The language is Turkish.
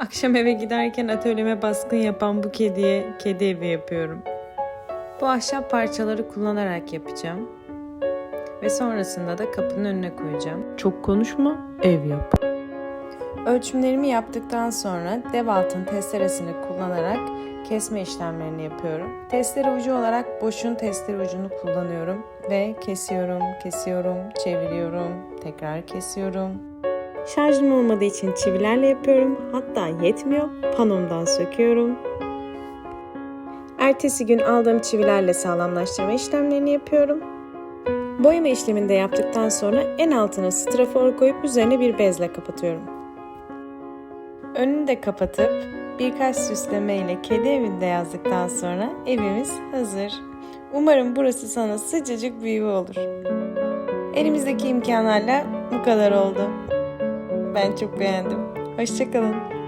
Akşam eve giderken atölyeme baskın yapan bu kediye kedi evi yapıyorum. Bu ahşap parçaları kullanarak yapacağım. Ve sonrasında da kapının önüne koyacağım. Çok konuşma, ev yap. Ölçümlerimi yaptıktan sonra dev altın testeresini kullanarak kesme işlemlerini yapıyorum. Testere ucu olarak boşun testere ucunu kullanıyorum ve kesiyorum, kesiyorum, çeviriyorum, tekrar kesiyorum. Şarjım olmadığı için çivilerle yapıyorum. Hatta yetmiyor, panomdan söküyorum. Ertesi gün aldığım çivilerle sağlamlaştırma işlemlerini yapıyorum. Boyama işlemini de yaptıktan sonra en altına strafor koyup üzerine bir bezle kapatıyorum. Önünü de kapatıp birkaç süsleme ile kedi evinde yazdıktan sonra evimiz hazır. Umarım burası sana sıcacık bir yuva olur. Elimizdeki imkanlarla bu kadar oldu. Ben çok beğendim. Hoşçakalın.